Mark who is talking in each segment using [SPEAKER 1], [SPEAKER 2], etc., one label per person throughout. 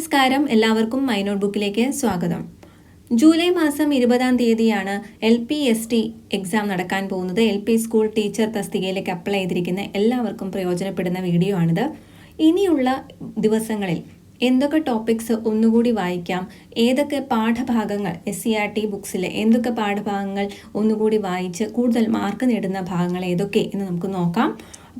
[SPEAKER 1] നമസ്കാരം. എല്ലാവർക്കും my not ബുക്കിലേക്ക് സ്വാഗതം. ജൂലൈ മാസം ഇരുപതാം തീയതിയാണ് L P S T exam നടക്കാൻ പോകുന്നത്. എൽ പി സ്കൂൾ ടീച്ചർ തസ്തികയിലേക്ക് അപ്ലൈ ചെയ്തിരിക്കുന്ന എല്ലാവർക്കും പ്രയോജനപ്പെടുന്ന വീഡിയോ ആണിത്. ഇനിയുള്ള ദിവസങ്ങളിൽ എന്തൊക്കെ ടോപ്പിക്സ് ഒന്നുകൂടി വായിക്കാം? ഏതൊക്കെ പാഠഭാഗങ്ങൾ എസ് സി ആർ ടി ബുക്സിലെ എന്തൊക്കെ പാഠഭാഗങ്ങൾ ഒന്നുകൂടി വായിച്ച് കൂടുതൽ മാർക്ക് നേടുന്ന ഭാഗങ്ങൾ ഏതൊക്കെ എന്ന് നമുക്ക് നോക്കാം.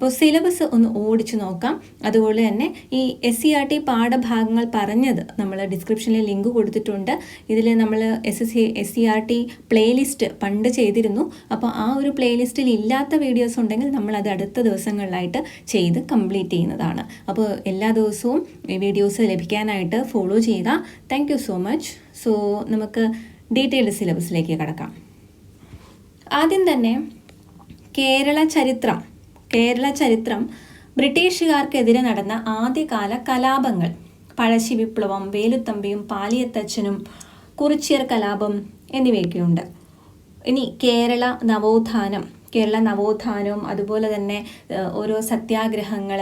[SPEAKER 1] അപ്പോൾ സിലബസ് ഒന്ന് ഓടിച്ചു നോക്കാം. അതുപോലെ തന്നെ ഈ എസ് സി ആർ ടി പാഠഭാഗങ്ങൾ പറഞ്ഞത് നമ്മൾ ഡിസ്ക്രിപ്ഷനിൽ ലിങ്ക് കൊടുത്തിട്ടുണ്ട്. ഇതിൽ നമ്മൾ S S S C R T playlist പണ്ട് ചെയ്തിരുന്നു. അപ്പോൾ ആ ഒരു പ്ലേലിസ്റ്റിൽ ഇല്ലാത്ത വീഡിയോസ് ഉണ്ടെങ്കിൽ നമ്മൾ അത് അടുത്ത ദിവസങ്ങളിലായിട്ട് ചെയ്ത് കംപ്ലീറ്റ് ചെയ്യുന്നതാണ്. അപ്പോൾ എല്ലാ ദിവസവും വീഡിയോസ് ലഭിക്കാനായിട്ട് ഫോളോ ചെയ്യുക താങ്ക് സോ മച്ച് സോ നമുക്ക് ഡീറ്റെയിൽഡ് സിലബസിലേക്ക് കടക്കാം. ആദ്യം തന്നെ കേരള ചരിത്രം. കേരള ചരിത്രം ബ്രിട്ടീഷുകാർക്കെതിരെ നടന്ന ആദ്യകാല കലാപങ്ങൾ. പഴശ്ശി വിപ്ലവം വേലുത്തമ്പിയും പാലിയത്തച്ഛനും കുറിച്ചിയർ കലാപം എന്നിവയൊക്കെയുണ്ട്. ഇനി കേരള നവോത്ഥാനം. കേരള നവോത്ഥാനവും അതുപോലെ തന്നെ ഓരോ സത്യാഗ്രഹങ്ങൾ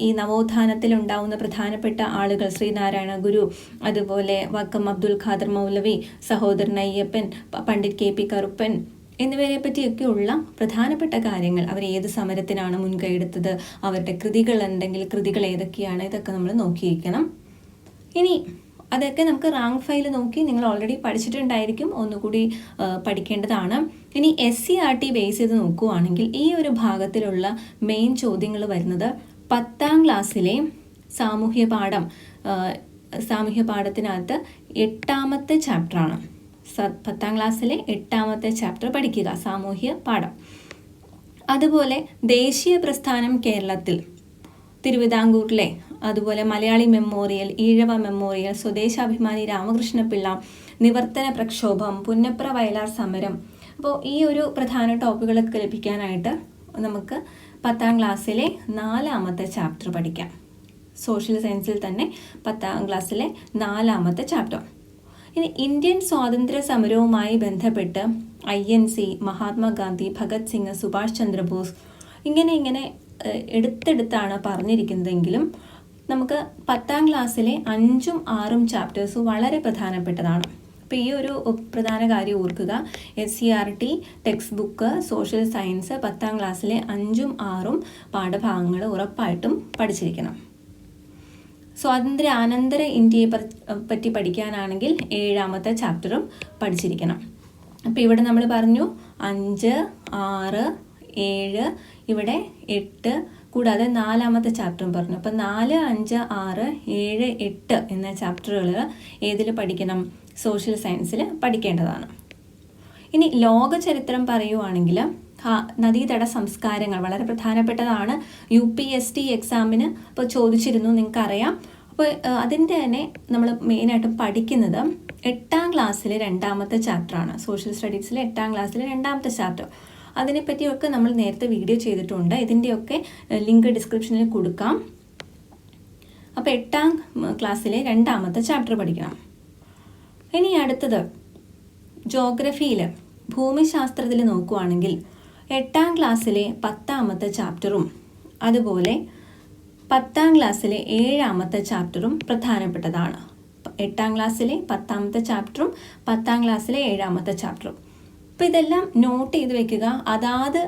[SPEAKER 1] ഈ നവോത്ഥാനത്തിൽ ഉണ്ടാവുന്ന പ്രധാനപ്പെട്ട ആളുകൾ ശ്രീനാരായണ ഗുരു അതുപോലെ വക്കം അബ്ദുൽ ഖാദർ മൗലവി സഹോദരൻ അയ്യപ്പൻ പണ്ഡിറ്റ് കെ പി കറുപ്പൻ എന്നിവരെ പറ്റിയൊക്കെയുള്ള പ്രധാനപ്പെട്ട കാര്യങ്ങൾ അവർ ഏത് സമരത്തിനാണ് മുൻകൈയെടുത്തത് അവരുടെ കൃതികൾ ഉണ്ടെങ്കിൽ കൃതികൾ ഏതൊക്കെയാണ് ഇതൊക്കെ നമ്മൾ നോക്കിയിരിക്കണം. ഇനി അതൊക്കെ നമുക്ക് റാങ്ക് ഫയൽ നോക്കി നിങ്ങൾ ഓൾറെഡി പഠിച്ചിട്ടുണ്ടായിരിക്കും ഒന്നുകൂടി പഠിക്കേണ്ടതാണ്. ഇനി S C R T base ചെയ്ത് നോക്കുവാണെങ്കിൽ ഈ ഒരു ഭാഗത്തിലുള്ള മെയിൻ ചോദ്യങ്ങൾ വരുന്നത് പത്താം ക്ലാസ്സിലെ സാമൂഹ്യ പാഠം സാമൂഹ്യ പാഠത്തിനകത്ത് എട്ടാമത്തെ ചാപ്റ്ററാണ് പത്താം ക്ലാസ്സിലെ എട്ടാമത്തെ ചാപ്റ്റർ പഠിക്കുക. സാമൂഹ്യ പാഠം. അതുപോലെ ദേശീയ പ്രസ്ഥാനം കേരളത്തിൽ. തിരുവിതാംകൂറിലെ അതുപോലെ മലയാളി മെമ്മോറിയൽ ഈഴവ മെമ്മോറിയൽ സ്വദേശാഭിമാനി രാമകൃഷ്ണപിള്ള നിവർത്തന പ്രക്ഷോഭം പുന്നപ്ര വയലാർ സമരം. അപ്പോൾ ഈ ഒരു പ്രധാന ടോപ്പിക്കുകളൊക്കെ ലഭിക്കാനായിട്ട് നമുക്ക് പത്താം ക്ലാസ്സിലെ നാലാമത്തെ ചാപ്റ്റർ പഠിക്കാം. സോഷ്യൽ സയൻസിൽ തന്നെ പത്താം ക്ലാസ്സിലെ നാലാമത്തെ ചാപ്റ്റർ ഇനി ഇന്ത്യൻ സ്വാതന്ത്ര്യ സമരവുമായി ബന്ധപ്പെട്ട് I N C Mahatma Gandhi Bhagat Singh Subhash Chandrabose ഇങ്ങനെ ഇങ്ങനെ എടുത്തെടുത്താണ് പറഞ്ഞിരിക്കുന്നതെങ്കിലും നമുക്ക് പത്താം ക്ലാസ്സിലെ അഞ്ചും ആറും ചാപ്റ്റേഴ്സ് വളരെ പ്രധാനപ്പെട്ടതാണ്. അപ്പോൾ ഈ ഒരു പ്രധാന കാര്യം ഓർക്കുക. S C R T text book social science പത്താം ക്ലാസ്സിലെ അഞ്ചും ആറും പാഠഭാഗങ്ങൾ ഉറപ്പായിട്ടും പഠിച്ചിരിക്കണം. സ്വാതന്ത്ര്യ അനന്തര ഇന്ത്യയെ പറ്റി പഠിക്കാനാണെങ്കിൽ ഏഴാമത്തെ ചാപ്റ്ററും പഠിച്ചിരിക്കണം. അപ്പോൾ ഇവിടെ നമ്മൾ പറഞ്ഞു അഞ്ച് ആറ് ഏഴ് ഇവിടെ എട്ട് കൂടാതെ നാലാമത്തെ ചാപ്റ്ററും പറഞ്ഞു. അപ്പോൾ നാല് അഞ്ച് ആറ് ഏഴ് എട്ട് എന്ന ചാപ്റ്ററുകൾ ഏതിൽ പഠിക്കണം? സോഷ്യൽ സയൻസിൽ പഠിക്കേണ്ടതാണ്. ഇനി ലോക ചരിത്രം പറയുവാണെങ്കിൽ നദീതട സംസ്കാരങ്ങൾ വളരെ പ്രധാനപ്പെട്ടതാണ്. യു പി എസ് ടി എക്സാമിന് ഇപ്പോൾ ചോദിച്ചിരുന്നു നിങ്ങൾക്കറിയാം. അപ്പോൾ അതിന്റെ തന്നെ നമ്മൾ മെയിനായിട്ടും പഠിക്കുന്നത് എട്ടാം ക്ലാസ്സിലെ രണ്ടാമത്തെ ചാപ്റ്ററാണ് സോഷ്യൽ സ്റ്റഡീസിലെ എട്ടാം ക്ലാസ്സിലെ രണ്ടാമത്തെ ചാപ്റ്റർ അതിനെപ്പറ്റിയൊക്കെ നമ്മൾ നേരത്തെ വീഡിയോ ചെയ്തിട്ടുണ്ട്. ഇതിന്റെയൊക്കെ ലിങ്ക് ഡിസ്ക്രിപ്ഷനിൽ കൊടുക്കാം. അപ്പോൾ എട്ടാം ക്ലാസ്സിലെ രണ്ടാമത്തെ ചാപ്റ്റർ പഠിക്കണം. ഇനി അടുത്തത് ജോഗ്രഫിയിൽ ഭൂമിശാസ്ത്രത്തിൽ നോക്കുവാണെങ്കിൽ എട്ടാം ക്ലാസ്സിലെ പത്താമത്തെ ചാപ്റ്ററും അതുപോലെ പത്താം ക്ലാസ്സിലെ ഏഴാമത്തെ ചാപ്റ്ററും പ്രധാനപ്പെട്ടതാണ്. എട്ടാം ക്ലാസ്സിലെ പത്താമത്തെ ചാപ്റ്ററും പത്താം ക്ലാസ്സിലെ ഏഴാമത്തെ ചാപ്റ്ററും. അപ്പോൾ ഇതെല്ലാം നോട്ട് ചെയ്ത് വെക്കുക. അതാത്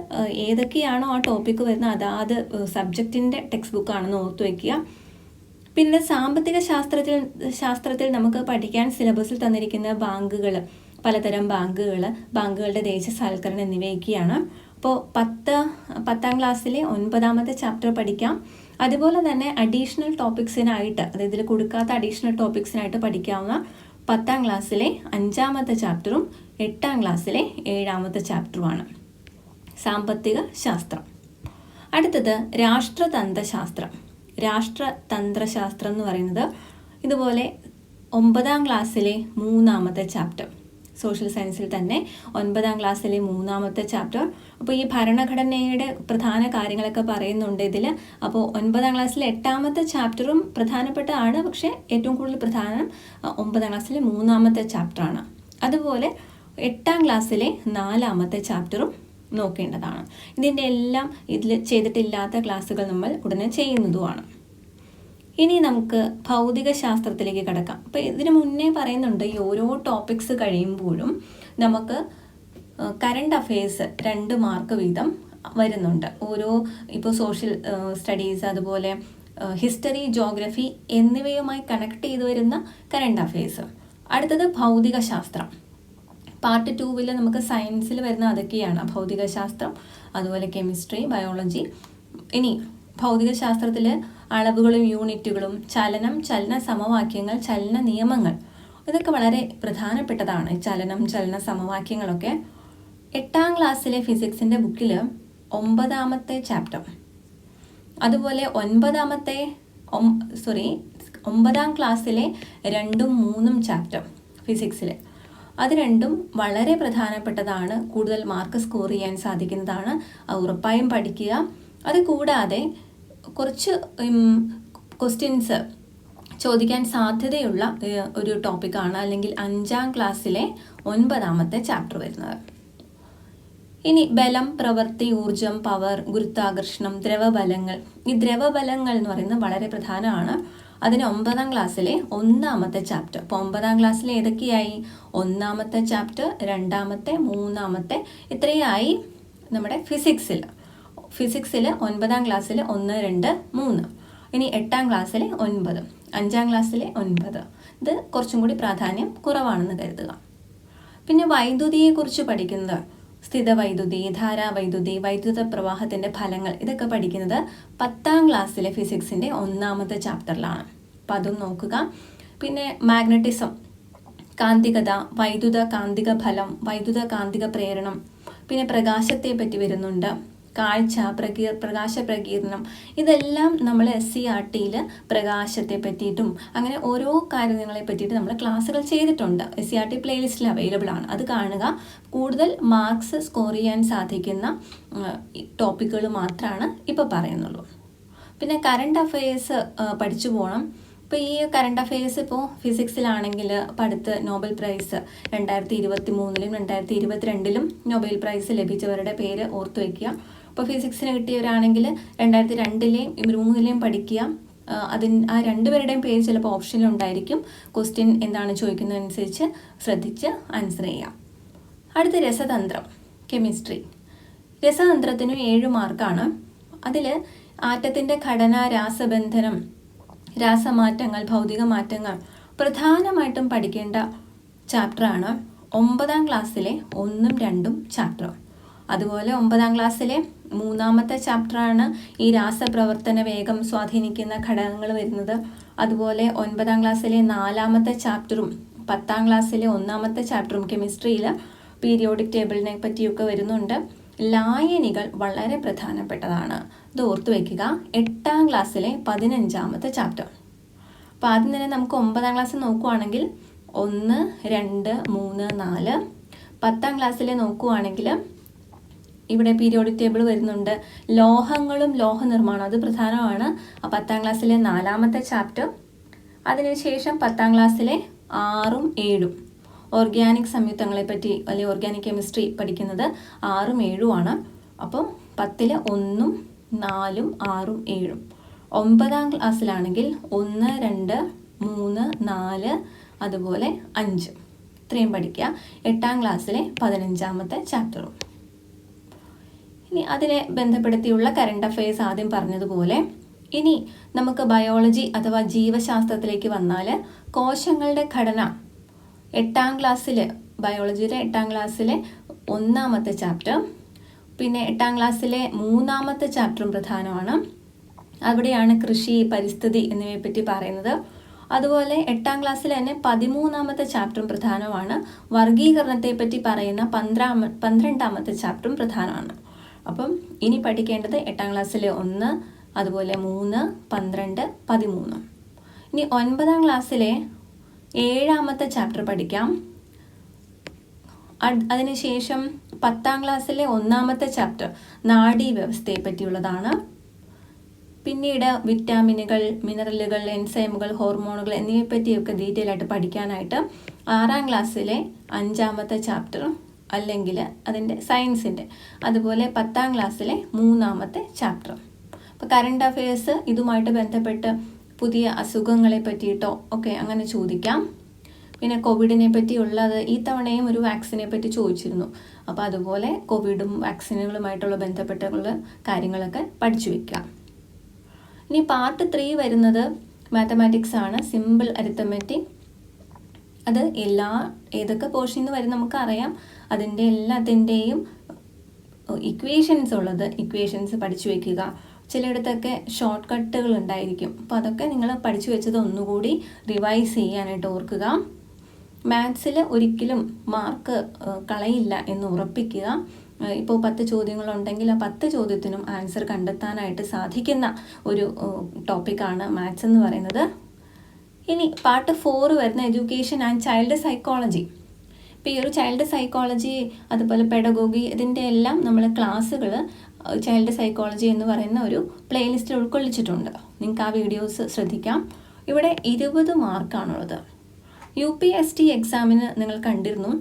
[SPEAKER 1] ഏതൊക്കെയാണോ ആ ടോപ്പിക്ക് വരുന്ന അതാത് സബ്ജക്റ്റിന്റെ ടെക്സ്റ്റ് ബുക്കാണെന്ന് ഓർത്ത് വയ്ക്കുക പിന്നെ സാമ്പത്തിക ശാസ്ത്രത്തിൽ ശാസ്ത്രത്തിൽ നമുക്ക് പഠിക്കാൻ സിലബസിൽ തന്നിരിക്കുന്ന ബാങ്കുകൾ പലതരം ബാങ്കുകൾ ബാങ്കുകളുടെ ദേശസാൽക്കരണം എന്നിവയൊക്കെയാണ്. അപ്പോൾ പത്ത് പത്താം ക്ലാസ്സിലെ ഒൻപതാമത്തെ ചാപ്റ്റർ പഠിക്കാം. അതുപോലെ തന്നെ അഡീഷണൽ ടോപ്പിക്സിനായിട്ട് അതായത് ഇതിൽ കൊടുക്കാത്ത അഡീഷണൽ ടോപ്പിക്സിനായിട്ട് പഠിക്കാവുന്ന പത്താം ക്ലാസ്സിലെ അഞ്ചാമത്തെ ചാപ്റ്ററും എട്ടാം ക്ലാസ്സിലെ ഏഴാമത്തെ ചാപ്റ്ററുമാണ്. സാമ്പത്തിക ശാസ്ത്രം. അടുത്തത് രാഷ്ട്രതന്ത്രശാസ്ത്രം. രാഷ്ട്രതന്ത്രശാസ്ത്രം എന്ന് പറയുന്നത് ഇതുപോലെ ഒമ്പതാം ക്ലാസ്സിലെ മൂന്നാമത്തെ ചാപ്റ്റർ. സോഷ്യൽ സയൻസിൽ തന്നെ ഒൻപതാം ക്ലാസ്സിലെ മൂന്നാമത്തെ ചാപ്റ്റർ അപ്പോൾ ഈ ഭരണഘടനയുടെ പ്രധാന കാര്യങ്ങളൊക്കെ പറയുന്നുണ്ട് ഇതിൽ അപ്പോൾ ഒൻപതാം ക്ലാസ്സിലെ എട്ടാമത്തെ ചാപ്റ്ററും പ്രധാനപ്പെട്ടതാണ്. പക്ഷേ ഏറ്റവും കൂടുതൽ പ്രധാനം ഒമ്പതാം ക്ലാസ്സിലെ മൂന്നാമത്തെ ചാപ്റ്ററാണ് അതുപോലെ എട്ടാം ക്ലാസ്സിലെ നാലാമത്തെ ചാപ്റ്ററും നോക്കേണ്ടതാണ്. ഇതിന്റെ എല്ലാം ഇതിൽ ചെയ്തിട്ടില്ലാത്ത ക്ലാസ്സുകൾ നമ്മൾ ഉടനെ ചെയ്യുന്നതുമാണ്. ഇനി നമുക്ക് ഭൗതിക ശാസ്ത്രത്തിലേക്ക് കിടക്കാം. അപ്പോൾ ഇതിനു മുന്നേ പറയുന്നുണ്ട് ഈ ഓരോ ടോപ്പിക്സ് കഴിയുമ്പോഴും നമുക്ക് കറണ്ട് അഫയേഴ്സ് രണ്ട് മാർക്ക് വീതം വരുന്നുണ്ട്. ഓരോ ഇപ്പോൾ സോഷ്യൽ സ്റ്റഡീസ് അതുപോലെ ഹിസ്റ്ററി ജോഗ്രഫി എന്നിവയുമായി കണക്ട് ചെയ്തു വരുന്ന കറണ്ട് അഫയേഴ്സ് അടുത്തത് ഭൗതിക ശാസ്ത്രം പാർട്ട് ടൂവിൽ നമുക്ക് സയൻസിൽ വരുന്ന അതൊക്കെയാണ് ഭൗതികശാസ്ത്രം അതുപോലെ കെമിസ്ട്രി ബയോളജി ഇനി ഭൗതിക ശാസ്ത്രത്തിൽ അളവുകളും യൂണിറ്റുകളും ചലനം ചലന സമവാക്യങ്ങൾ ചലന നിയമങ്ങൾ. ഇതൊക്കെ വളരെ പ്രധാനപ്പെട്ടതാണ്. ചലനം ചലന സമവാക്യങ്ങളൊക്കെ. എട്ടാം ക്ലാസ്സിലെ ഫിസിക്സിന്റെ ബുക്കിൽ ഒമ്പതാമത്തെ ചാപ്റ്റർ. അതുപോലെ ഒൻപതാമത്തെ സോറി ഒമ്പതാം ക്ലാസ്സിലെ രണ്ടും മൂന്നും ചാപ്റ്റർ ഫിസിക്സിൽ അത് രണ്ടും വളരെ പ്രധാനപ്പെട്ടതാണ്. കൂടുതൽ മാർക്ക് സ്കോർ ചെയ്യാൻ സാധിക്കുന്നതാണ്. ഉറപ്പായും പഠിക്കുക. അത് കൂടാതെ കുറച്ച് ക്വസ്റ്റ്യൻസ് ചോദിക്കാൻ സാധ്യതയുള്ള ഒരു ടോപ്പിക്കാണ് അല്ലെങ്കിൽ അഞ്ചാം ക്ലാസ്സിലെ ഒൻപതാമത്തെ ചാപ്റ്റർ വരുന്നത്. ഇനി ബലം പ്രവൃത്തി ഊർജം പവർ ഗുരുത്വാകർഷണം ദ്രവബലങ്ങൾ. ഈ ദ്രവബലങ്ങൾ എന്ന് പറയുന്നത് വളരെ പ്രധാനമാണ്. അതിന് ഒമ്പതാം ക്ലാസ്സിലെ ഒന്നാമത്തെ ചാപ്റ്റർ അപ്പോൾ ഒമ്പതാം ക്ലാസ്സിൽ ഏതൊക്കെയായി? ഒന്നാമത്തെ ചാപ്റ്റർ രണ്ടാമത്തെ മൂന്നാമത്തെ ഇത്രയായി നമ്മുടെ ഫിസിക്സിൽ ഫിസിക്സിൽ ഒൻപതാം ക്ലാസ്സിൽ ഒന്ന് രണ്ട് മൂന്ന്. ഇനി എട്ടാം ക്ലാസ്സിൽ ഒൻപത് അഞ്ചാം ക്ലാസ്സിലെ ഒൻപത്. ഇത് കുറച്ചും കൂടി പ്രാധാന്യം കുറവാണെന്ന് കരുതുക. പിന്നെ വൈദ്യുതിയെക്കുറിച്ച് പഠിക്കുന്നത് സ്ഥിതവൈദ്യുതി ധാരാവൈദ്യുതി വൈദ്യുത പ്രവാഹത്തിന്റെ ഫലങ്ങൾ ഇതൊക്കെ പഠിക്കുന്നത് പത്താം ക്ലാസ്സിലെ ഫിസിക്സിന്റെ ഒന്നാമത്തെ ചാപ്റ്ററിലാണ്. അപ്പം അതും നോക്കുക. പിന്നെ മാഗ്നറ്റിസം കാന്തികത വൈദ്യുത കാന്തിക ഫലം വൈദ്യുത കാന്തിക പ്രേരണം പിന്നെ പ്രകാശത്തെ പറ്റി വരുന്നുണ്ട്. കാഴ്ച പ്രകീർ പ്രകാശ പ്രകീർണം ഇതെല്ലാം നമ്മൾ എസ് സി ആർ ടിയിൽ പ്രകാശത്തെ പറ്റിയിട്ടും അങ്ങനെ ഓരോ കാര്യങ്ങളെ പറ്റിയിട്ട് നമ്മൾ ക്ലാസ്സുകൾ ചെയ്തിട്ടുണ്ട്. എസ് സി ആർ ടി പ്ലേലിസ്റ്റിൽ അവൈലബിൾ ആണ്. അത് കാണുക. കൂടുതൽ മാർക്സ് സ്കോർ ചെയ്യാൻ സാധിക്കുന്ന ടോപ്പിക്കുകൾ മാത്രമാണ് ഇപ്പോൾ പറയുന്നുള്ളൂ. പിന്നെ കറണ്ട് അഫയേഴ്സ് പഠിച്ചു പോകണം ഇപ്പോൾ ഈ കറണ്ട് അഫയേഴ്സ് ഇപ്പോൾ ഫിസിക്സിലാണെങ്കിൽ പഠിത്ത് നോബൽ പ്രൈസ് രണ്ടായിരത്തി ഇരുപത്തി മൂന്നിലും രണ്ടായിരത്തി ഇരുപത്തിരണ്ടിലും നോബൽ പ്രൈസ് ലഭിച്ചവരുടെ പേര് ഓർത്തു വയ്ക്കുക ഇപ്പോൾ ഫിസിക്സിന് കിട്ടിയവരാണെങ്കിൽ രണ്ടായിരത്തി രണ്ടിലെയും മൂന്നിലെയും പഠിക്കുക. അതിന് ആ രണ്ടുപേരുടെയും പേര് ചിലപ്പോൾ ഓപ്ഷനിലുണ്ടായിരിക്കും ക്വസ്റ്റ്യൻ എന്താണ് ചോദിക്കുന്നതനുസരിച്ച് ശ്രദ്ധിച്ച് ആൻസർ ചെയ്യാം. അടുത്ത രസതന്ത്രം കെമിസ്ട്രി രസതന്ത്രത്തിന് ഏഴ് മാർക്കാണ് അതിൽ ആറ്റത്തിന്റെ ഘടന രാസബന്ധനം രാസമാറ്റങ്ങൾ ഭൗതിക മാറ്റങ്ങൾ പ്രധാനമായിട്ടും പഠിക്കേണ്ട ചാപ്റ്ററാണ് ഒമ്പതാം ക്ലാസ്സിലെ ഒന്നും രണ്ടും ചാപ്റ്റർ അതുപോലെ ഒമ്പതാം ക്ലാസ്സിലെ മൂന്നാമത്തെ ചാപ്റ്ററാണ് ഈ രാസപ്രവർത്തന വേഗം സ്വാധീനിക്കുന്ന ഘടകങ്ങൾ വരുന്നത്. അതുപോലെ ഒൻപതാം ക്ലാസ്സിലെ നാലാമത്തെ ചാപ്റ്ററും പത്താം ക്ലാസ്സിലെ ഒന്നാമത്തെ ചാപ്റ്ററും കെമിസ്ട്രിയിൽ പീരിയോഡിക് ടേബിളിനെ പറ്റിയൊക്കെ വരുന്നുണ്ട്. ലായനികൾ വളരെ പ്രധാനപ്പെട്ടതാണ്. ഇത് ഓർത്തു വയ്ക്കുക എട്ടാം ക്ലാസ്സിലെ പതിനഞ്ചാമത്തെ ചാപ്റ്റർ. അപ്പോൾ ആദ്യം തന്നെ നമുക്ക് ഒമ്പതാം ക്ലാസ് നോക്കുവാണെങ്കിൽ ഒന്ന് രണ്ട് മൂന്ന് നാല്. പത്താം ക്ലാസ്സിലെ നോക്കുവാണെങ്കിൽ ഇവിടെ പീരിയോഡിക് ടേബിൾ വരുന്നുണ്ട്. ലോഹങ്ങളും ലോഹ നിർമ്മാണം അത് പ്രധാനമാണ്. പത്താം ക്ലാസ്സിലെ നാലാമത്തെ ചാപ്റ്റർ അതിനുശേഷം പത്താം ക്ലാസ്സിലെ ആറും ഏഴും. ഓർഗാനിക് സംയുക്തങ്ങളെ പറ്റി അല്ലെങ്കിൽ ഓർഗാനിക് കെമിസ്ട്രി പഠിക്കുന്നത് ആറും ഏഴുമാണ് അപ്പം പത്തിലെ ഒന്നും നാലും ആറും ഏഴും. ഒമ്പതാം ക്ലാസ്സിലാണെങ്കിൽ ഒന്ന് രണ്ട് മൂന്ന് നാല് അതുപോലെ അഞ്ച്. ഇത്രയും പഠിക്കുക. എട്ടാം ക്ലാസ്സിലെ പതിനഞ്ചാമത്തെ ചാപ്റ്ററും ഇനി അതിനെ ബന്ധപ്പെടുത്തിയുള്ള കറണ്ട് അഫയേഴ്സ് ആദ്യം പറഞ്ഞതുപോലെ ഇനി നമുക്ക് ബയോളജി അഥവാ ജീവശാസ്ത്രത്തിലേക്ക് വന്നാൽ കോശങ്ങളുടെ ഘടന എട്ടാം ക്ലാസ്സിൽ ബയോളജിയിലെ എട്ടാം ക്ലാസ്സിലെ ഒന്നാമത്തെ ചാപ്റ്റർ പിന്നെ എട്ടാം ക്ലാസ്സിലെ മൂന്നാമത്തെ ചാപ്റ്ററും പ്രധാനമാണ്. അവിടെയാണ് കൃഷി പരിസ്ഥിതി എന്നിവയെപ്പറ്റി പറയുന്നത്. അതുപോലെ എട്ടാം ക്ലാസ്സിൽ തന്നെ പതിമൂന്നാമത്തെ ചാപ്റ്ററും പ്രധാനമാണ്. വർഗീകരണത്തെപ്പറ്റി പറയുന്ന പന്ത്രാമ പന്ത്രണ്ടാമത്തെ ചാപ്റ്ററും പ്രധാനമാണ്. അപ്പം ഇനി പഠിക്കേണ്ടത് എട്ടാം ക്ലാസ്സിലെ ഒന്ന് അതുപോലെ മൂന്ന് പന്ത്രണ്ട് പതിമൂന്ന്. ഇനി ഒൻപതാം ക്ലാസ്സിലെ ഏഴാമത്തെ ചാപ്റ്റർ പഠിക്കാം. അതിനുശേഷം പത്താം ക്ലാസ്സിലെ ഒന്നാമത്തെ ചാപ്റ്റർ നാഡീ വ്യവസ്ഥയെ പറ്റിയുള്ളതാണ് പിന്നീട് വിറ്റാമിനുകൾ മിനറലുകൾ എൻസൈമുകൾ ഹോർമോണുകൾ എന്നിവയെ പറ്റിയൊക്കെ ഡീറ്റെയിൽ ആയിട്ട് പഠിക്കാനായിട്ട് ആറാം ക്ലാസ്സിലെ അഞ്ചാമത്തെ ചാപ്റ്റർ അല്ലെങ്കിൽ അതിന്റെ സയൻസിന്റെ. അതുപോലെ പത്താം ക്ലാസ്സിലെ മൂന്നാമത്തെ ചാപ്റ്റർ അപ്പോൾ കറണ്ട് അഫയേഴ്സ് ഇതുമായിട്ട് ബന്ധപ്പെട്ട് പുതിയ അസുഖങ്ങളെ പറ്റിയിട്ടോ ഒക്കെ അങ്ങനെ ചോദിക്കാം. പിന്നെ കോവിഡിനെ പറ്റിയുള്ളത് ഈ തവണയും ഒരു വാക്സിനെ പറ്റി ചോദിച്ചിരുന്നു. അപ്പോൾ അതുപോലെ കോവിഡും വാക്സിനുകളുമായിട്ടുള്ള ബന്ധപ്പെട്ടുള്ള കാര്യങ്ങളൊക്കെ പഠിച്ചു വയ്ക്കാം ഇനി പാർട്ട് ത്രീ വരുന്നത് മാത്തമാറ്റിക്സ് ആണ്. സിമ്പിൾ അരിത്തമെറ്റിക് അത് എല്ലാ ഏതൊക്കെ പോർഷനിൽ നിന്ന് വരും നമുക്കറിയാം. അതിന്റെ എല്ലാത്തിന്റെയും ഇക്വേഷൻസ് ഉള്ളത് ഇക്വേഷൻസ് പഠിച്ചു വയ്ക്കുക ചിലയിടത്തൊക്കെ ഷോർട്ട് കട്ടുകൾ ഉണ്ടായിരിക്കും. അപ്പോൾ അതൊക്കെ നിങ്ങൾ പഠിച്ചു വെച്ചത് ഒന്നുകൂടി റിവൈസ് ചെയ്യാനായിട്ട് ഓർക്കുക. മാത്സിൽ ഒരിക്കലും മാർക്ക് കളയില്ല എന്ന് ഉറപ്പിക്കുക. ഇപ്പോൾ പത്ത് ചോദ്യങ്ങളുണ്ടെങ്കിൽ ആ പത്ത് ചോദ്യത്തിനും ആൻസർ കണ്ടെത്താനായിട്ട് സാധിക്കുന്ന ഒരു ടോപ്പിക്കാണ് മാത്സ് എന്ന് പറയുന്നത്. ഇനി പാർട്ട് ഫോർ വരുന്ന എഡ്യൂക്കേഷൻ ആൻഡ് ചൈൽഡ് സൈക്കോളജി ഇപ്പോൾ ഈ ഒരു ചൈൽഡ് സൈക്കോളജി അതുപോലെ പെഡഗോഗി ഇതിന്റെ എല്ലാം നമ്മൾ ക്ലാസ്സുകൾ ചൈൽഡ് സൈക്കോളജി എന്ന് പറയുന്ന ഒരു പ്ലേലിസ്റ്റിൽ ഉൾക്കൊള്ളിച്ചിട്ടുണ്ട്. നിങ്ങൾക്ക് ആ വീഡിയോസ് ശ്രദ്ധിക്കാം. ഇവിടെ ഇരുപത് മാർക്കാണുള്ളത് യു പി എസ് ടി എക്സാമിന് നിങ്ങൾ കണ്ടിരുന്നു.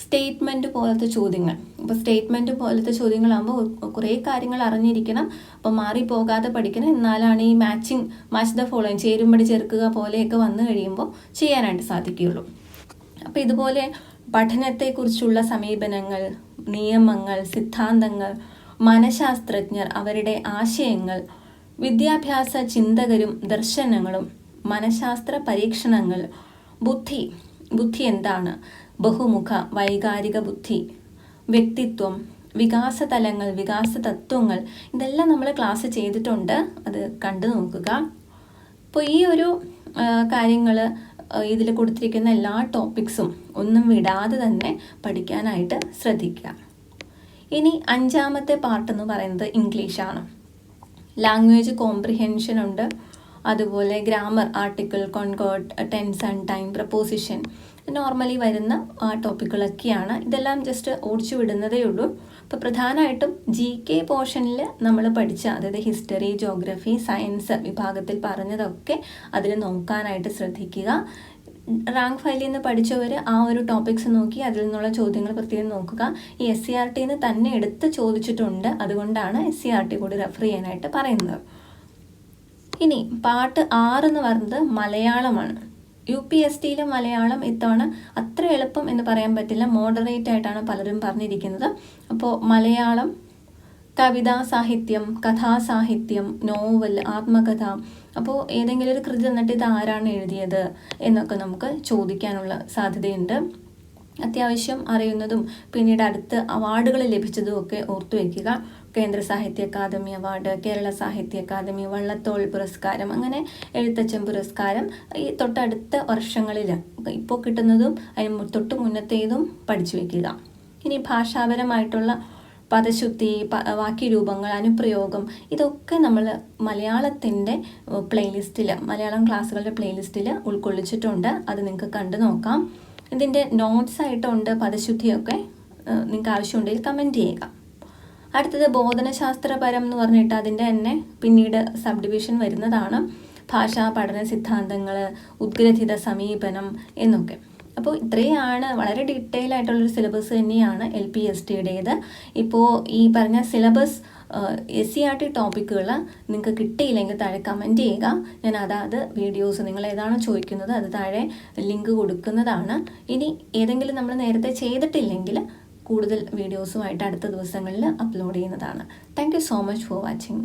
[SPEAKER 1] സ്റ്റേറ്റ്മെന്റ് പോലത്തെ ചോദ്യങ്ങൾ. ഇപ്പോൾ സ്റ്റേറ്റ്മെന്റ് പോലത്തെ ചോദ്യങ്ങളാകുമ്പോൾ കുറേ കാര്യങ്ങൾ അറിഞ്ഞിരിക്കണം. അപ്പോൾ മാറിപ്പോകാതെ പഠിക്കണം. എന്നാലാണ് ഈ മാച്ചിങ് മാച്ച് ദ ഫോളോയിങ് ചേരുമ്പടി ചേർക്കുക പോലെയൊക്കെ വന്നു കഴിയുമ്പോൾ ചെയ്യാനായിട്ട് സാധിക്കുകയുള്ളൂ. അപ്പോൾ ഇതുപോലെ പഠനത്തെക്കുറിച്ചുള്ള സമീപനങ്ങൾ നിയമങ്ങൾ സിദ്ധാന്തങ്ങൾ മനഃശാസ്ത്രജ്ഞർ അവരുടെ ആശയങ്ങൾ വിദ്യാഭ്യാസ ചിന്തകരും ദർശനങ്ങളും മനഃശാസ്ത്ര പരീക്ഷണങ്ങൾ ബുദ്ധി ബുദ്ധി എന്താണ്? ബഹുമുഖ വൈകാരിക ബുദ്ധി വ്യക്തിത്വം വികാസ തലങ്ങൾ വികാസ തത്വങ്ങൾ ഇതെല്ലാം നമ്മൾ ക്ലാസ് ചെയ്തിട്ടുണ്ട്. അത് കണ്ടു നോക്കുക. അപ്പോൾ ഈ ഒരു കാര്യങ്ങൾ ഇതിൽ കൊടുത്തിരിക്കുന്ന എല്ലാ ടോപ്പിക്സും ഒന്നും വിടാതെ തന്നെ പഠിക്കാനായിട്ട് ശ്രദ്ധിക്കുക. ഇനി അഞ്ചാമത്തെ പാർട്ട് എന്ന് പറയുന്നത് ഇംഗ്ലീഷാണ് ലാംഗ്വേജ് കോംപ്രിഹെൻഷൻ ഉണ്ട്. അതുപോലെ grammar article concord tense and time preposition normally വരുന്ന ടോപ്പിക്കുകളൊക്കെയാണ് ഇതെല്ലാം ജസ്റ്റ് ഓടിച്ചു വിടുന്നതേ ഉള്ളൂ. അപ്പോൾ പ്രധാനമായിട്ടും ജി കെ പോർഷനിൽ നമ്മൾ പഠിച്ച അതായത് ഹിസ്റ്ററി ജോഗ്രഫി സയൻസ് വിഭാഗത്തിൽ പറഞ്ഞതൊക്കെ അതിൽ നോക്കാനായിട്ട് ശ്രദ്ധിക്കുക. റാങ്ക് ഫയലിൽ നിന്ന് പഠിച്ചവർ ആ ഒരു ടോപ്പിക്സ് നോക്കി അതിൽ നിന്നുള്ള ചോദ്യങ്ങൾ പ്രത്യേകം നോക്കുക. ഈ എസ് സി ആർ ടിന്ന് തന്നെ എടുത്ത് ചോദിച്ചിട്ടുണ്ട്. അതുകൊണ്ടാണ് എസ് സി ആർ ടി കൂടി റെഫർ ചെയ്യാനായിട്ട് പറയുന്നത്. ഇനി പാട്ട് ആറ് എന്ന് പറയുന്നത് മലയാളമാണ്. യു പി എസ് ടിയിലെ മലയാളം ഇത്തവണ അത്ര എളുപ്പം എന്ന് പറയാൻ പറ്റില്ല. മോഡറേറ്റ് ആയിട്ടാണ് പലരും പറഞ്ഞിരിക്കുന്നത്. അപ്പോൾ മലയാളം കവിതാ സാഹിത്യം കഥാസാഹിത്യം നോവൽ ആത്മകഥ അപ്പോൾ ഏതെങ്കിലും ഒരു കൃതി തന്നിട്ട് ഇത് ആരാണ് എഴുതിയത് എന്നൊക്കെ നമുക്ക് ചോദിക്കാനുള്ള സാധ്യതയുണ്ട്. അത്യാവശ്യം അറിയുന്നതും പിന്നീട് അടുത്ത് അവാർഡുകൾ ലഭിച്ചതും ഒക്കെ ഓർത്തു വയ്ക്കുക കേന്ദ്ര സാഹിത്യ അക്കാദമി അവാർഡ് കേരള സാഹിത്യ അക്കാദമി വള്ളത്തോൾ പുരസ്കാരം അങ്ങനെ എഴുത്തച്ഛൻ പുരസ്കാരം ഈ തൊട്ടടുത്ത വർഷങ്ങളിൽ ഇപ്പോൾ കിട്ടുന്നതും അതിന് തൊട്ട് മുന്നത്തേതും പഠിച്ചു വയ്ക്കുക ഇനി ഭാഷാപരമായിട്ടുള്ള പദശുദ്ധി വാക്യരൂപങ്ങൾ അനുപ്രയോഗം ഇതൊക്കെ നമ്മൾ മലയാളത്തിന്റെ പ്ലേലിസ്റ്റിൽ മലയാളം ക്ലാസ്സുകളുടെ പ്ലേലിസ്റ്റിൽ ഉൾക്കൊള്ളിച്ചിട്ടുണ്ട്. അത് നിങ്ങൾക്ക് കണ്ടു നോക്കാം. ഇതിന്റെ നോട്ട്സ് ആയിട്ടുണ്ട് പദശുദ്ധിയൊക്കെ നിങ്ങൾക്ക് ആവശ്യമുണ്ടെങ്കിൽ കമന്റ് ചെയ്യുക. അടുത്തത് ബോധനശാസ്ത്രപരം എന്ന് പറഞ്ഞിട്ട് അതിന്റെ തന്നെ പിന്നീട് സബ് ഡിവിഷൻ വരുന്നതാണ്. ഭാഷാ പഠന സിദ്ധാന്തങ്ങൾ ഉദ്ഗ്രഥിത സമീപനം എന്നൊക്കെ. അപ്പോൾ ഇത്രയാണ് വളരെ ഡീറ്റെയിൽ ആയിട്ടുള്ളൊരു സിലബസ് തന്നെയാണ് എൽ പി എസ് ടിയുടേത് ഇപ്പോൾ ഈ പറഞ്ഞ syllabus S C R T ടോപ്പിക്കുകൾ നിങ്ങൾക്ക് കിട്ടിയില്ലെങ്കിൽ താഴെ കമന്റ് ചെയ്യുക. ഞാൻ അതാത് വീഡിയോസ് നിങ്ങൾ ഏതാണോ ചോദിക്കുന്നത് അത് താഴെ ലിങ്ക് കൊടുക്കുന്നതാണ്. ഇനി ഏതെങ്കിലും നമ്മൾ നേരത്തെ ചെയ്തിട്ടില്ലെങ്കിൽ കൂടുതൽ വീഡിയോസുമായിട്ട് അടുത്ത ദിവസങ്ങളിൽ അപ്ലോഡ് ചെയ്യുന്നതാണ്. Thank so much for watching